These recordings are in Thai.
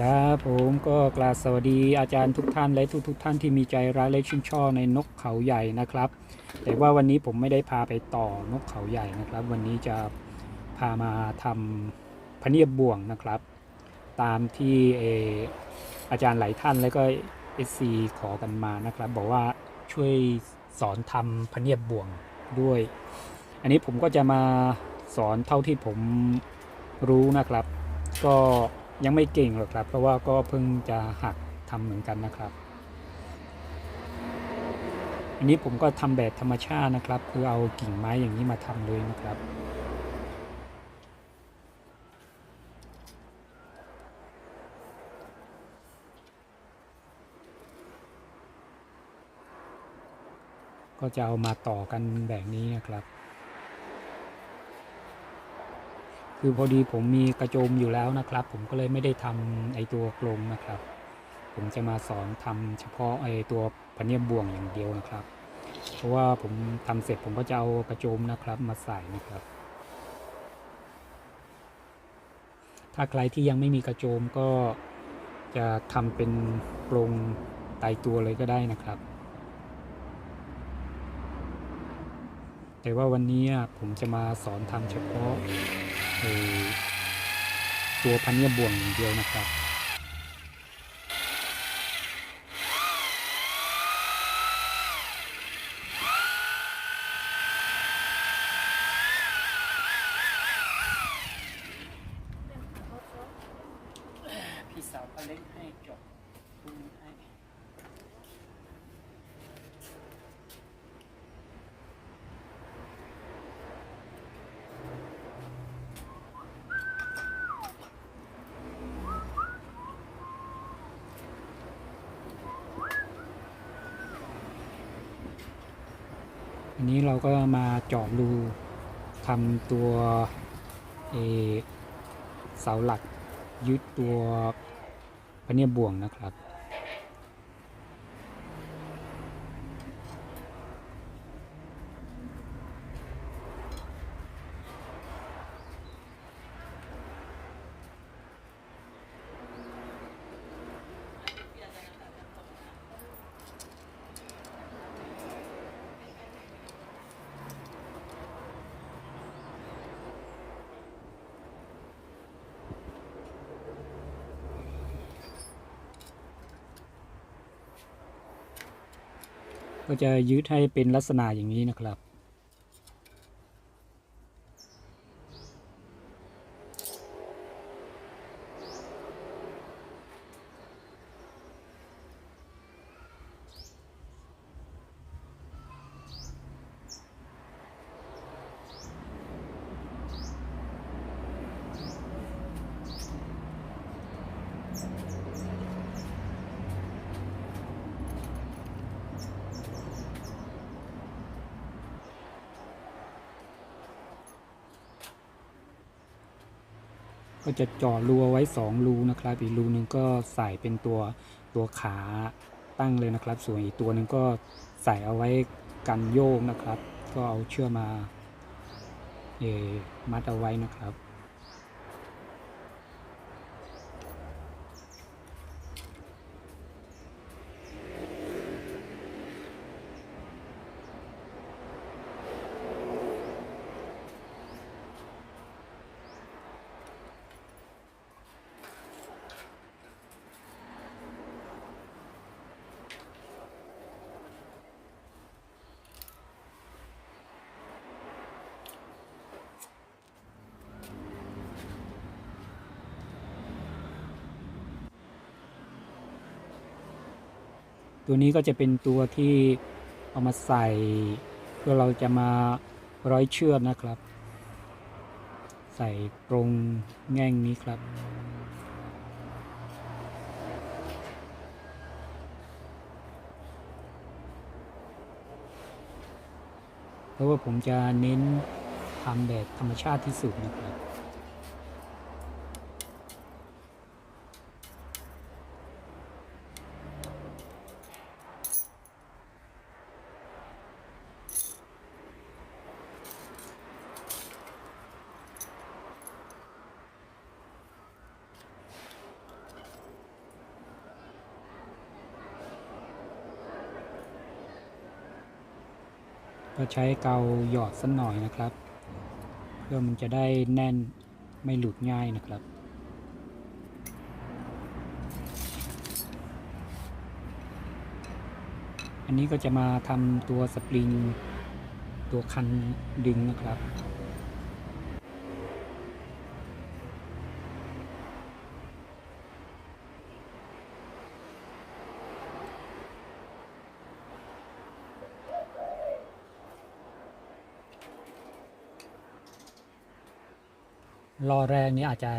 ครับผมก็กราบสวัสดีอาจารย์ทุกท่านและทุกทุกท่านที่มีใจรักและชื่นชอบในนกเขาใหญ่นะครับ แต่ว่าวันนี้ผมไม่ได้พาไปต่อนกเขาใหญ่นะครับ วันนี้จะพามาทำพเนียบบ่วงนะครับ ตามที่เออาจารย์หลายท่านแล้วก็เอซีขอกันมานะครับ บอกว่าช่วยสอนทำพเนียบบ่วงด้วย อันนี้ผมก็จะมาสอนเท่าที่ผมรู้นะครับ ก็ ยังไม่เก่งหรอกครับ เพราะว่าก็เพิ่งจะหัดทำเหมือนกันนะครับ อันนี้ผมก็ทำแบบธรรมชาตินะครับ คือเอากิ่งไม้อย่างนี้มาทำเลยนะครับก็จะเอามาต่อกันแบบนี้นะครับ คือพอดีผมมีกระโจมอยู่แล้วนะครับ ผมก็เลยไม่ได้ทำไอตัวกรงนะครับ ผมจะมาสอนทำเฉพาะไอตัวพะเนียบบ่วงอย่างเดียวนะครับ เพราะว่าผมทำเสร็จผมก็จะเอากระโจมนะครับมาใส่นะครับ ถ้าใครที่ยังไม่มีกระโจมก็จะทำเป็นกรงตายตัวเลยก็ได้นะครับ แต่ว่าวันนี้ผมจะมาสอนทำเฉพาะ ตัวพันเนียบบ่วงอย่างเดียวนะครับ พี่สาวก็เล่นให้จบพรุ่งนี้ให้ อันนี้เราก็มาเจาะรูทำตัวเอเสาหลักยึดตัวพะเนียบ่วงนะครับ ก็จะยืดให้เป็นลักษณะอย่างนี้นะครับ ก็จะเจาะรูเอาไว้สองรูนะครับ อีกรูหนึ่งก็ใส่เป็นตัวตัวขาตั้งเลยนะครับ ส่วนอีกตัวหนึ่งก็ใส่เอาไว้กันโยกนะครับ ก็เอาเชือกมาเออมัดเอาไว้นะครับ ตัวนี้ก็จะเป็นตัวที่เอามาใส่เพื่อเราจะมาร้อยเชือกนะครับ ใส่ตรงแง่งนี้ครับ เพราะว่าผมจะเน้นทำแบบธรรมชาติที่สุดนะครับ ก็ใช้เกาหยอดสักหน่อยนะครับ เพื่อมันจะได้แน่นไม่หลุดง่ายนะครับอันนี้ก็จะมาทำตัวสปริง ตัวคันดึงนะครับ รอแรกนี้อาจจะ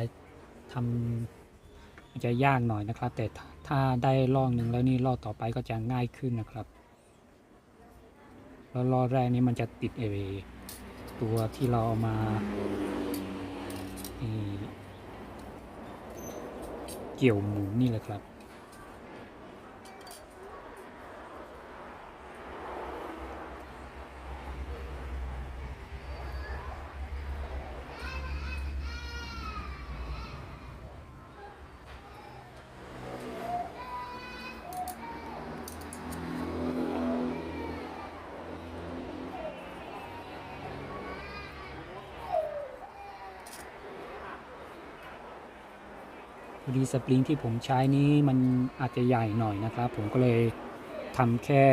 ทำอาจจะยากหน่อยนะครับ แต่ถ้าได้รอบหนึ่งแล้วนี่รอบต่อไปก็จะง่ายขึ้นนะครับแล้วรอบแรกนี้มันจะติดเอตัวที่เราเอามาเเกี่ยวหมุนนี่แหละครับ ดีสปริงที่ผมใช้นี้มันอาจจะใหญ่หน่อยนะครับ ผมก็เลยทำแค่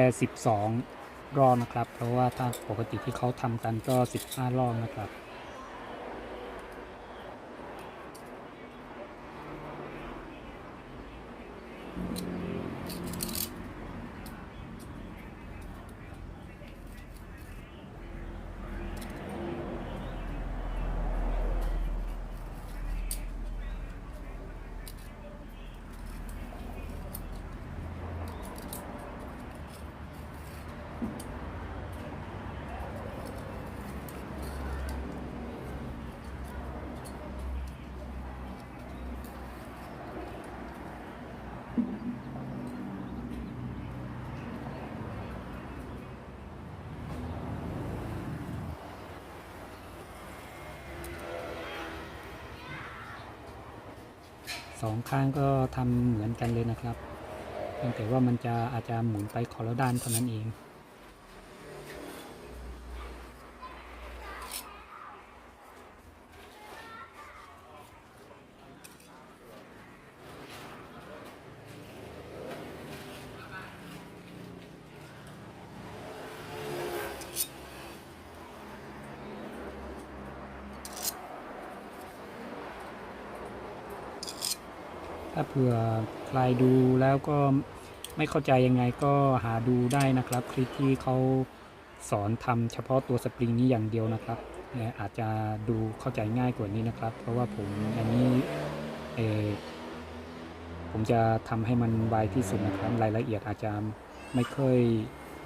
12 รอบนะครับ เพราะว่าถ้าปกติที่เขาทำกันก็ 15 รอบนะครับ สองข้างก็ทำเหมือนกันเลยนะครับเพียงแต่ว่ามันจะอาจจะหมุนไปคนละด้านเท่านั้นเอง ถ้าเผื่อใครดูแล้วก็ไม่เข้าใจยังไงก็หาดูได้นะครับคลิปที่เขาสอนทำเฉพาะตัวสปริงนี้อย่างเดียวนะครับอาจจะดูเข้าใจง่ายกว่านี้นะครับ เพราะว่าผมอันนี้เอผมจะทำให้มันไวที่สุดนะครับรายละเอียดอาจจะไม่ค่อย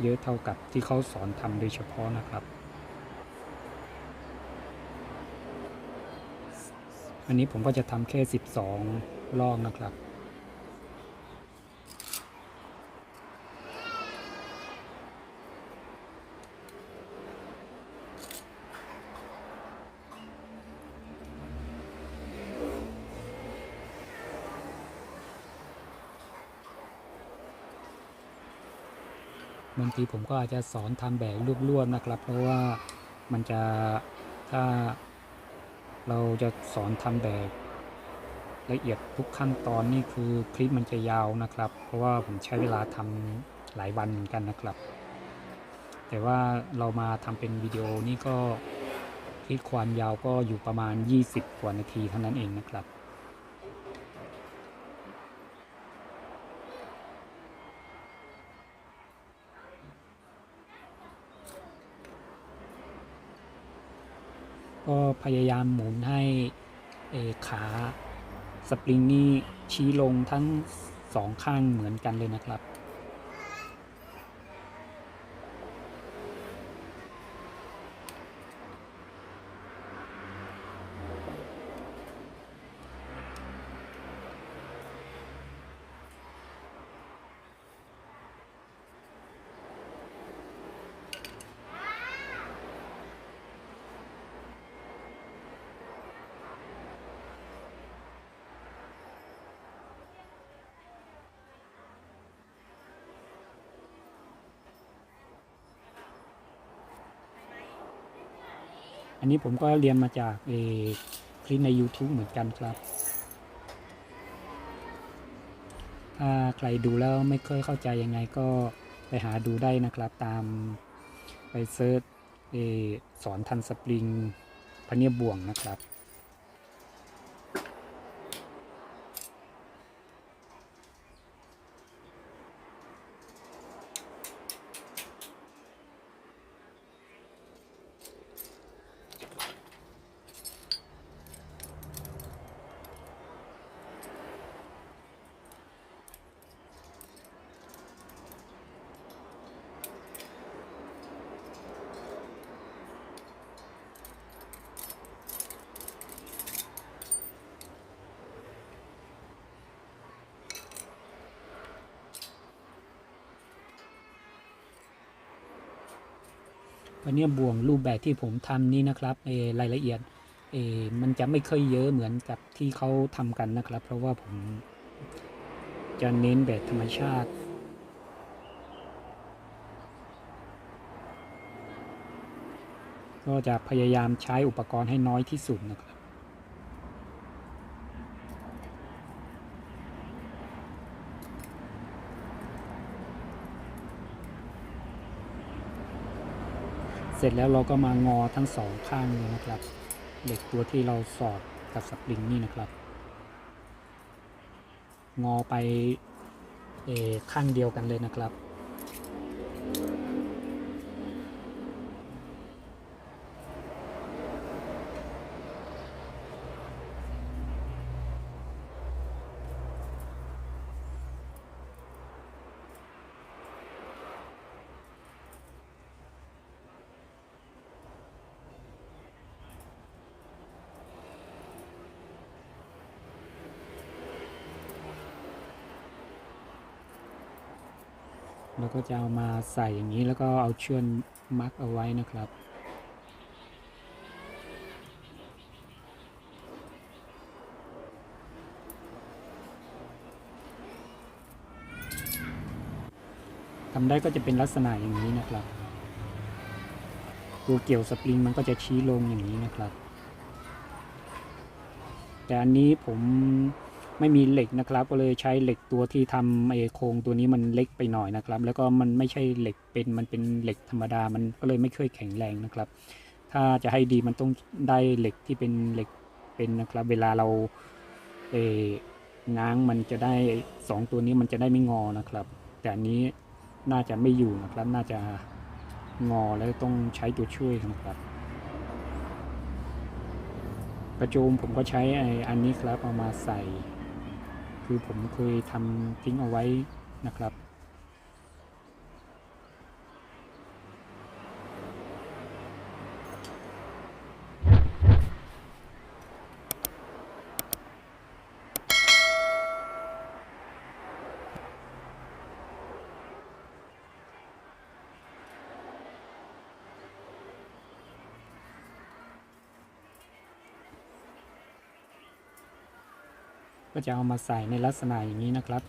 เยอะเท่ากับที่เขาสอนทำโดยเฉพาะนะครับ อันนี้ผมก็จะทำแค่ 12 รอบนะครับ บางทีผมก็อาจจะสอนทำแบบรวบๆนะครับ เพราะว่ามันจะถ้าเราจะสอนทำแบบ ละเอียดทุกขั้นตอนนี่คือคลิปมันจะยาวนะครับ เพราะว่าผมใช้เวลาทำหลายวันเหมือนกันนะครับ แต่ว่าเรามาทำเป็นวิดีโอนี่ก็คลิปความยาวก็อยู่ประมาณ 20 กว่านาทีเท่านั้นเองนะครับก็พยายามหมุนให้เอขา สปริงนี่ชี้ลงทั้งสองข้างเหมือนกันเลยนะครับ นนี้ผมก็เรียนมาจากเอคลิปใน YouTube เหมือนกันครับถ้าใครดูแล้วไม่เคยเข้าใจยังไงก็ไปหาดูได้นะครับตามไปเซิร์ชสอนทันสปริงพะเนียบ่วงนะครับ วันนี้บ่วงรูปแบบที่ผมทำนี่นะครับเอรายละเอียดเอมันจะไม่ค่อยเยอะเหมือนกับที่เขาทำกันนะครับ เพราะว่าผมจะเน้นแบบธรรมชาติก็จะพยายามใช้อุปกรณ์ให้น้อยที่สุดนะครับ ร็จแล้วเราก็มางอทั้งสองข้างเลยนะครับ เหล็กตัวที่เราสอดกับสปริงนี่นะครับ งอไปข้างเดียวกันเลยนะครับ แล้วก็จะเอามาใส่อย่างนี้แล้วก็เอาเชือกมัดเอาไว้นะครับทำได้ก็จะเป็นลักษณะอย่างนี้นะครับ ตัวเกี่ยวสปริงมันก็จะชี้ลงอย่างนี้นะครับ แต่อันนี้ผม ไม่มีเหล็กนะครับ ก็เลยใช้เหล็กตัวที่ทำไอโครงตัวนี้มันเล็กไปหน่อยนะครับ แล้วก็มันไม่ใช่เหล็กเป็นมันเป็นเหล็กธรรมดามันก็เลยไม่ค่อยแข็งแรงนะครับ ถ้าจะให้ดีมันต้องได้เหล็กที่เป็นเหล็กเป็นนะครับ เวลาเราเอง้างมันจะได้สองตัวนี้มันจะได้ไม่งอนะครับ แต่อันนี้น่าจะไม่อยู่นะครับ น่าจะงอแล้วต้องใช้ตัวช่วยนะครับกระโจมผมก็ใช้ไอ้อันนี้ครับเอามาใส่ คือผมเคยทำทิ้งเอาไว้นะครับ ก็จะเอามาใส่ในลักษณะอย่างนี้นะครับ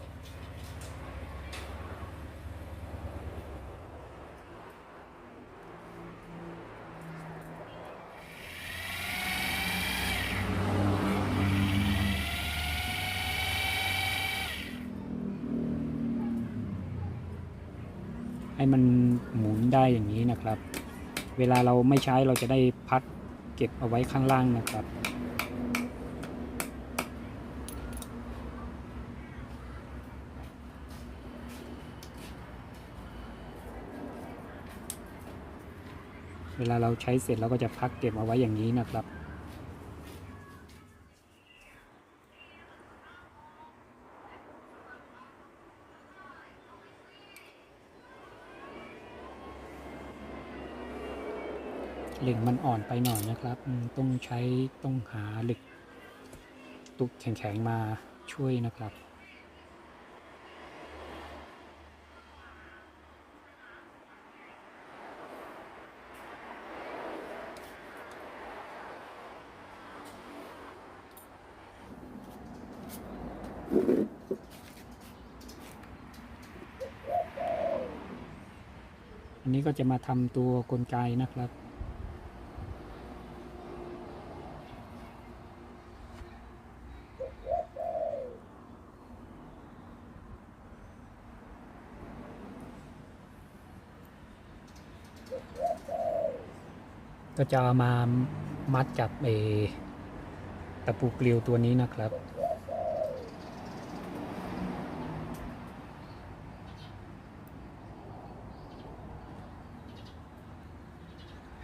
ให้มันหมุนได้อย่างนี้นะครับ เวลาเราไม่ใช้เราจะได้พักเก็บเอาไว้ข้างล่างนะครับ เวลาเราใช้เสร็จเราก็จะพักเก็บเอาไว้อย่างนี้นะครับ เหล็กมันอ่อนไปหน่อยนะครับต้องใช้ต้องหาเหล็กตุกแข็งๆมาช่วยนะครับ ก็จะมาทำตัวกลไกนะครับ ก็จะมามัดกับเอตะปูเกลียวตัวนี้นะครับ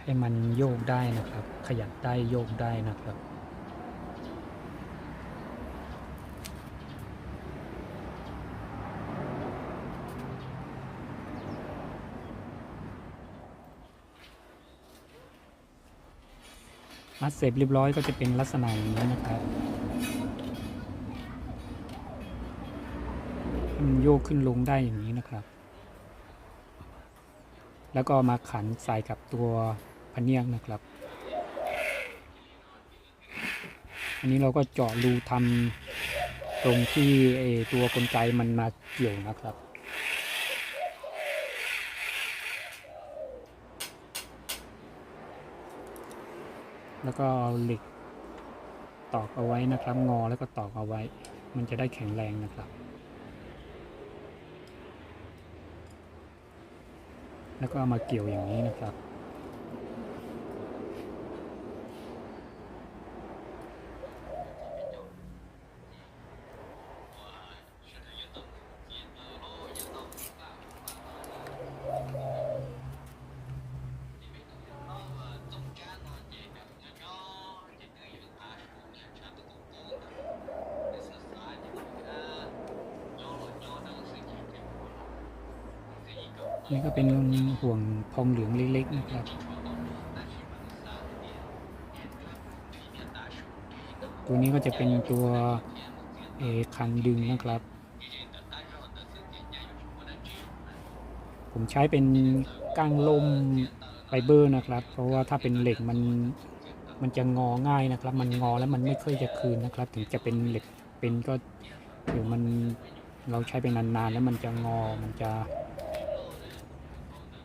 ให้มันโยกได้นะครับ ขยับได้โยกได้นะครับมัดเสร็จเรียบร้อยก็จะเป็นลักษณะอย่างนี้นะครับมันโยกขึ้นลงได้อย่างนี้นะครับ แล้วก็มาขันใส่กับตัว พะเนียงนะครับ อันนี้เราก็เจาะรูทำตรงที่ไอ้ตัวกลไกมันมาเกี่ยวนะครับ แล้วก็เอาเหล็กตอกเอาไว้นะครับ งอแล้วก็ตอกเอาไว้ มันจะได้แข็งแรงนะครับ แล้วก็เอามาเกี่ยวอย่างนี้นะครับ นี่ก็เป็นห่วงทองเหลืองเล็กๆนะครับ ตัวนี้ก็จะ เป็นตัวเอคันดึงนะครับ ผมใช้เป็นก้างลมไฟเบอร์นะครับ เพราะว่าถ้าเป็นเหล็กมันมันจะงอง่ายนะครับ มันงอแล้วมันไม่ค่อยจะคืนนะครับ ถึงจะเป็นเหล็กเป็นก็เดี๋ยวมันเราใช้ไปนานๆ แล้วมันจะงอมันจะ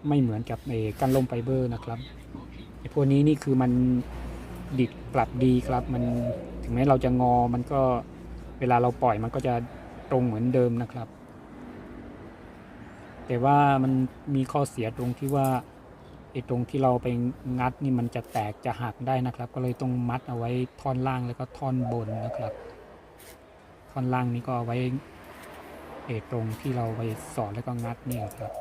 ไม่เหมือนกับไอ้กันลมไฟเบอร์นะครับไอ้พวกนี้นี่คือมันดิดกลับดีครับมัน ถึงแม้เราจะงอมันก็เวลาเราปล่อยมันก็จะตรงเหมือนเดิมนะครับ แต่ว่ามันมีข้อเสียตรงที่ว่าไอ้ตรงที่เราไปงัดนี่มันจะแตกจะหักได้นะครับ ก็เลยต้องมัดเอาไว้ท่อนล่างแล้วก็ท่อนบนนะครับ ท่อนล่างนี้ก็เอาไว้เอตรงที่เราไปสอดแล้วก็งัดเนี่ยครับ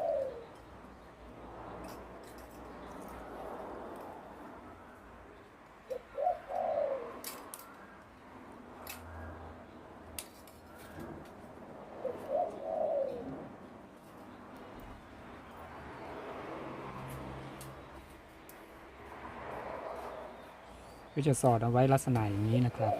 ก็จะสอดเอาไว้ลักษณะอย่างนี้นะครับ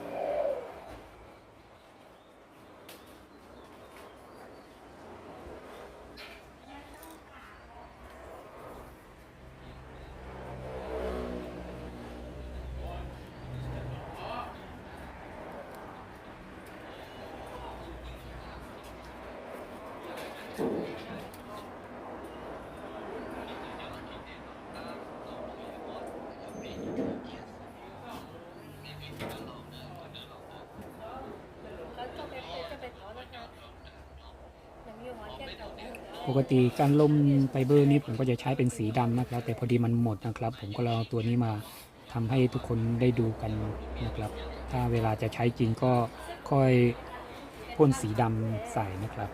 แล้วจะไปจะไปเผานะคะยังอยู่หอแค่เก่าอยู่แล้ว ปกติการล่มไฟเบอร์นี้ผมก็จะใช้เป็นสีดำนะครับ แต่พอดีมันหมดนะครับ ผมก็เลยเอาตัวนี้มาทำให้ทุกคนได้ดูกันนะครับ ถ้าเวลาจะใช้จริงก็ค่อยพ่นสีดำใส่นะครับ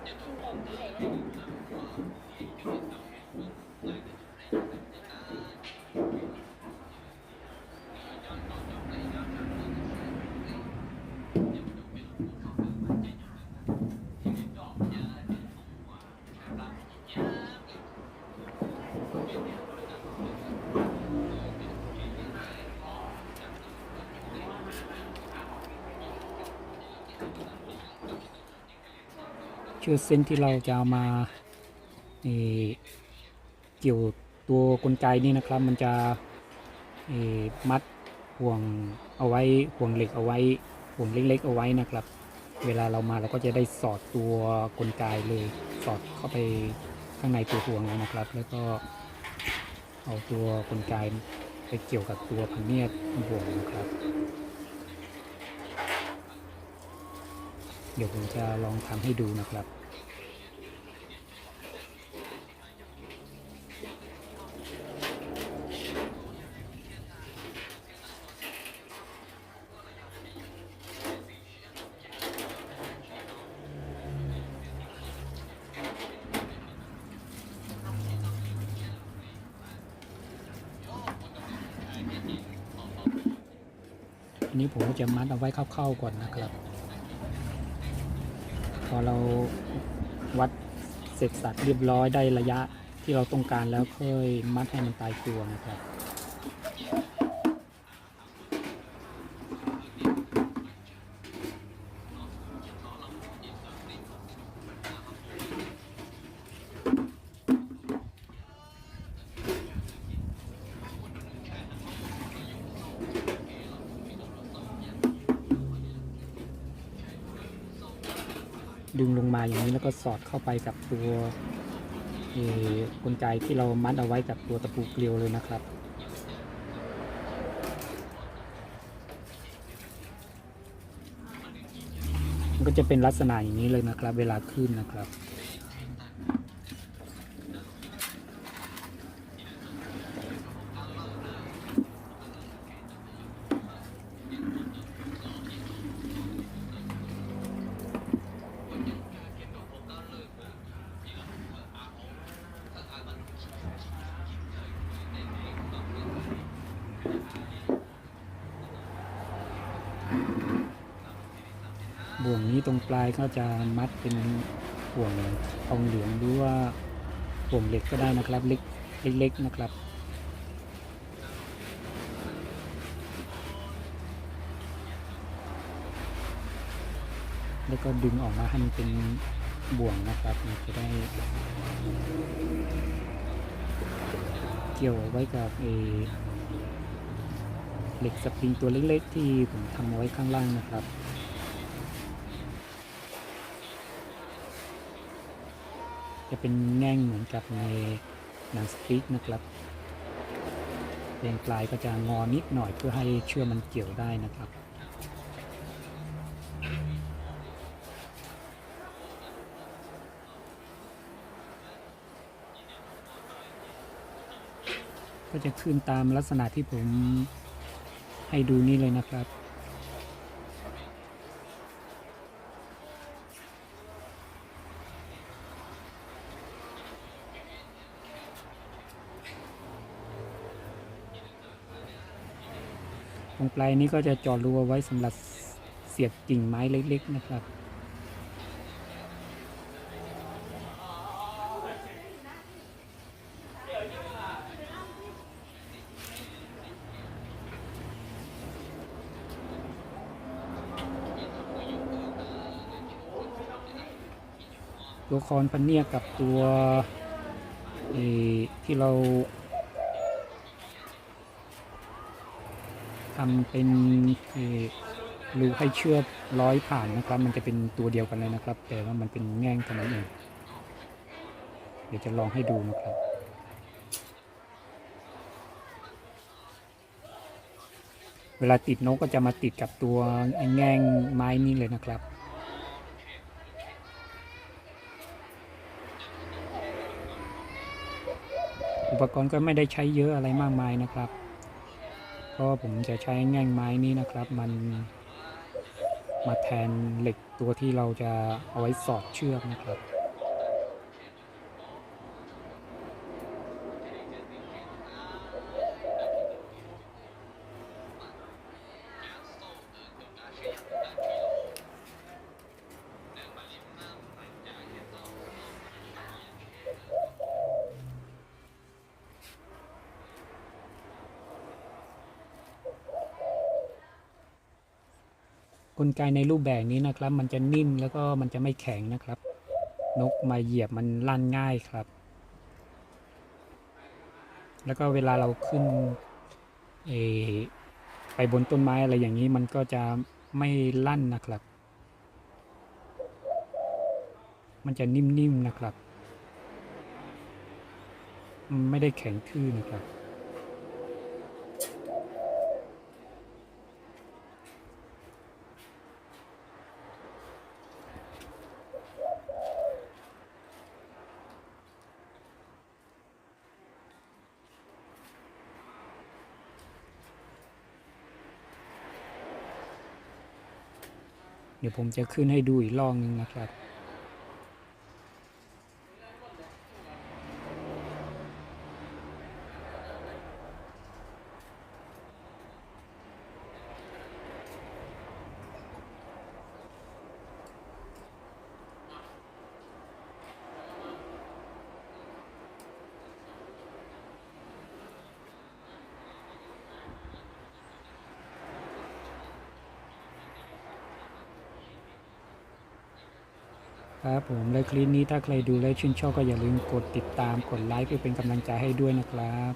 เชือเส้นที่เราจะเอามาเกี่ยวตัวกลไกนี่นะครับ มันจะมัดห่วงเอาไว้ห่วงเหล็กเอาไว้ห่วงเล็กๆเอาไว้นะครับ เวลาเรามาเราก็จะได้สอดตัวกลไกเลยสอดเข้าไปข้างในตัวห่วงเลยนะครับ แล้วก็เอาตัวกลไกไปเกี่ยวกับตัวพันเนียดห่วงนะครับเดี๋ยวผมจะลองทำให้ดูนะครับ อันนี้ผมจะมัดเอาไว้เข้าๆก่อนนะครับ พอเราวัดเสร็จสัตว์เรียบร้อยได้ระยะที่เราต้องการแล้วค่อยมัดให้มันตายตัวนะครับ อย่างนี้แล้วก็สอดเข้าไปกับตัวกลไกที่เรามัดเอาไว้กับตัวตะปูเกลียวเลยนะครับมันก็จะเป็นลักษณะอย่างนี้เลยนะครับ เวลาขึ้นนะครับายก็จะมัดเป็นห่วงทองเหลืองหรือว่าห่วงเหล็กก็ได้นะครับเล็กเล็กๆนะครับแล้วก็ดึงออกมาให้มันเป็นบ่วงนะครับมันจะได้เกี่ยวไว้กับเอเหล็กสปริงตัวเล็กๆ ที่ผมทำเอาไว้ข้างล่างนะครับ จะเป็นแง่งเหมือนกับในหนังสติ๊กนะครับเรียงปลายก็จะงอนิดหน่อยเพื่อให้เชื่อกมันเกี่ยวได้นะครับก็จะขึ้นตามลักษณะที่ผมให้ดูนี่เลยนะครับ รงปลายนี้ก็จะเจอดรูเอาไว้สำหรับเสียบกิ่งไม้เล็ก ๆ นะครับตัวคอนพันเนียกับตัวที่เรา ทำเป็นรูให้เชือกร้อยผ่านนะครับ มันจะเป็นตัวเดียวกันเลยนะครับ แต่ว่ามันเป็นแง่งกันนั่นเองเดี๋ยวจะลองให้ดูนะครับเวลาติดนกก็จะมาติดกับตัวแง่งไม้นี่เลยนะครับ อุปกรณ์ก็ไม่ได้ใช้เยอะอะไรมากมายนะครับ ก็ผมจะใช้แง่งไม้นี้นะครับ มันมาแทนเหล็กตัวที่เราจะเอาไว้สอดเชือกนะครับ ลไกในรูปแบบนี้นะครับ มันจะนิ่มแล้วก็มันจะไม่แข็งนะครับ นกมาเหยียบมันลั่นง่ายครับ แล้วก็เวลาเราขึ้นเอไปบนต้นไม้อะไรอย่างนี้มันก็จะไม่ลั่นนะครับ มันจะนิ่มๆนะครับ ไม่ได้แข็งทื่อนะครับ ดี๋ยวผมจะขึ้นให้ดูอีกรอบนึงนะครับ ครับผมและคลิปนี้ถ้าใครดูและชื่นชอบก็อย่าลืมกดติดตามกดไลค์เพื่อเป็นกำลังใจให้ด้วยนะครับ